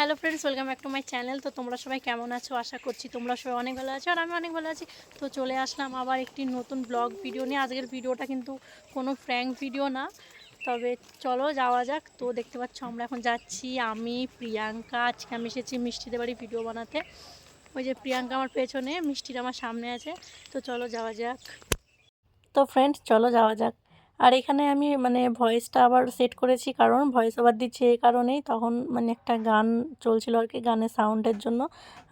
Hello friends welcome back to my channel তো তোমরা সবাই কেমন আছো? আশা করছি তোমরা সবাই অনেক ভালো আছো আর আমি অনেক ভালো আছি। তো চলে আসলাম আবার একটি নতুন ব্লগ ভিডিও নিয়ে। আজকের ভিডিওটা কিন্তু কোনো ফ্র্যাঙ্ক ভিডিও না। তবে চলো যাওয়া যাক। তো দেখতে পাচ্ছ আমরা এখন যাচ্ছি। আমি, প্রিয়াঙ্কা, আজকে আমি এসেছি মিষ্টিদের বাড়ি ভিডিও বানাতে। ওই যে প্রিয়াঙ্কা আমার পেছনে, মিষ্টির আমার সামনে আছে। তো চলো যাওয়া যাক। তো ফ্রেন্ডস চলো যাওয়া যাক। আর এখানে আমি মানে ভয়েসটা আবার সেট করেছি কারণ ভয়েস ওভার দিচ্ছি এই কারণেই। তখন মানে একটা গান চলছিল আর কি গানের সাউন্ডের জন্য।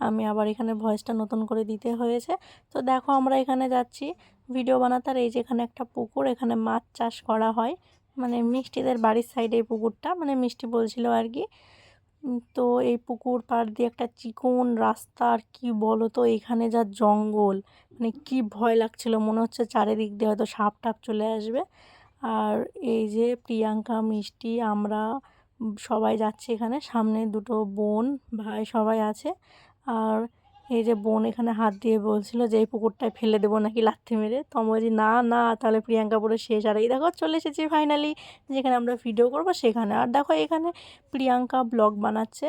আমি আবার এখানে ভয়েসটা নতুন করে দিতে হয়েছে। তো দেখো আমরা এখানে যাচ্ছি। ভিডিও বানাতে আর এই যে এখানে একটা পুকুর, এখানে মাছ চাষ করা হয়। মানে মিষ্টিদের বাড়ির সাইডে এই পুকুরটা মানে মিষ্টি বলছিল আর কি। তো এই পুকুর পাড় দিয়ে একটা চিকন রাস্তা আর কি বলো তো এখানে যা জঙ্গল। মানে কি ভয় লাগছিল, মনে হচ্ছে চারিদিক দিয়ে হয়তো সাপ টাপ চলে আসবে। আর এই যে প্রিয়াঙ্কা, মিষ্টি, আমরা সবাই যাচ্ছি এখানে। সামনে দুটো বোন, ভাই সবাই আছে। আর এই যে বোন এখানে হাত দিয়ে বলছিল যে, এই পুকুরটায় ফেলে দেবো নাকি লাথি মেরে? তো আমি বলছি, না না, তাহলে প্রিয়াঙ্কা পুরো শেষ। আর এই দেখো, চলে এসেছি ফাইনালি যেখানে আমরা ভিডিও করব সেখানে। আর দেখো, এখানে প্রিয়াঙ্কা ব্লগ বানাচ্ছে।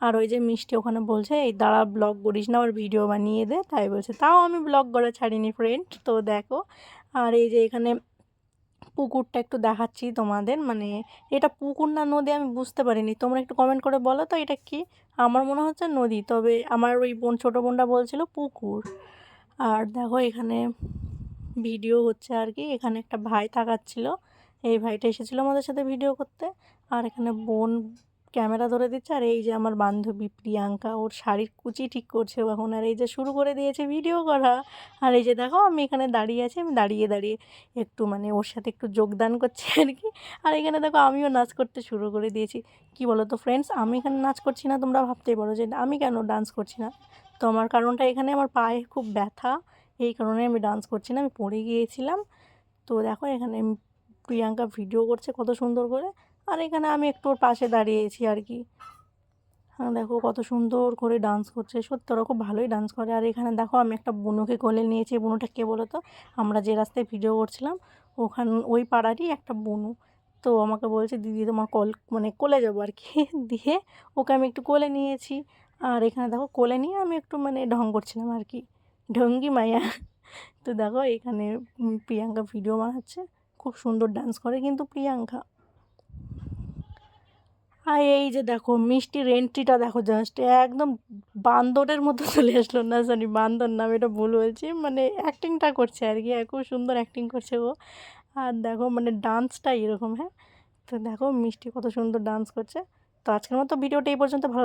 আর ওই যে মিষ্টি ওখানে বলছে, এই দাঁড়া ব্লগ করিস না আমার ভিডিও বানিয়ে দে। তাই বলছে, তাও আমি ব্লগ করে ছাড়িনি ফ্রেন্ড তো দেখো, আর এই যে এখানে পুকুরটা একটু দেখাচ্ছি তোমাদের। মানে এটা পুকুর না নদী আমি বুঝতে পারিনি। তোমরা একটু কমেন্ট করে বলো তো এটা কি? আমার মনে হচ্ছে নদী, তবে আমার ওই বোন, ছোটো বোনটা বলছিল পুকুর। আর দেখো এখানে ভিডিও হচ্ছে আর কি, এখানে একটা ভাই তাকাচ্ছিল। এই ভাইটা এসেছিল আমাদের সাথে ভিডিও করতে। আর এখানে বোন ক্যামেরা ধরে দিচ্ছে আর এই যে আমার বান্ধবী প্রিয়াঙ্কা, ওর শাড়ির কুচি ঠিক করছে এখন আর এই যে শুরু করে দিয়েছে ভিডিও করা। আর এই যে দেখো আমি এখানে দাঁড়িয়ে আছি, আমি দাঁড়িয়ে দাঁড়িয়ে একটু মানে ওর সাথে একটু যোগদান করছি আর কি। আর এখানে দেখো আমিও নাচ করতে শুরু করে দিয়েছি। কি বলো তো ফ্রেন্ডস আমি এখানে নাচ করছি না, তোমরা ভাবতেই পারো যে আমি কেন ডান্স করছি না? তো আমার কারণটা এখানে আমার পায়ে খুব ব্যথা, এই কারণে আমি ডান্স করছি না, আমি পড়ে গিয়েছিলাম। তো দেখো এখানে প্রিয়াঙ্কা ভিডিও করছে কত সুন্দর করে। আর এখানে আমি একটু ওর পাশে দাঁড়িয়েছি আর কি। হ্যাঁ দেখো কত সুন্দর করে ডান্স করছে। সত্যি ওরা খুব ভালোই ডান্স করে। আর এখানে দেখো আমি একটা বুনুকে কোলে নিয়েছি। বুনুটা কে বলো তো আমরা যে রাস্তায় ভিডিও করছিলাম, ওখান ওই পাড়ারই একটা বুনু। তো আমাকে বলছে, দিদি, তোমার কল মানে কোলে যাব আর কি। দিয়ে ওকে আমি একটু কোলে নিয়েছি। আর এখানে দেখো কোলে নিয়ে আমি একটু মানে ঢং করছিলাম আর কি। ঢঙ্গি মায়া তো দেখো এখানে প্রিয়াঙ্কা ভিডিও বানাচ্ছে। খুব সুন্দর ডান্স করে কিন্তু প্রিয়াঙ্কা। আর এই যে দেখো মিষ্টির এন্ট্রিটা দেখো জাস্ট একদম বান্দরের মতো চলে আসলো, না সরি বান্দর নাম এটা ভুল বলছি মানে অ্যাক্টিংটা করছে আর কি খুব সুন্দর অ্যাক্টিং করছে ও। আর দেখো মানে ডান্সটা এরকম হ্যাঁ তো দেখো মিষ্টি কত সুন্দর ডান্স করছে। তো আজকের মতো ভিডিওটা এই পর্যন্ত, ভালো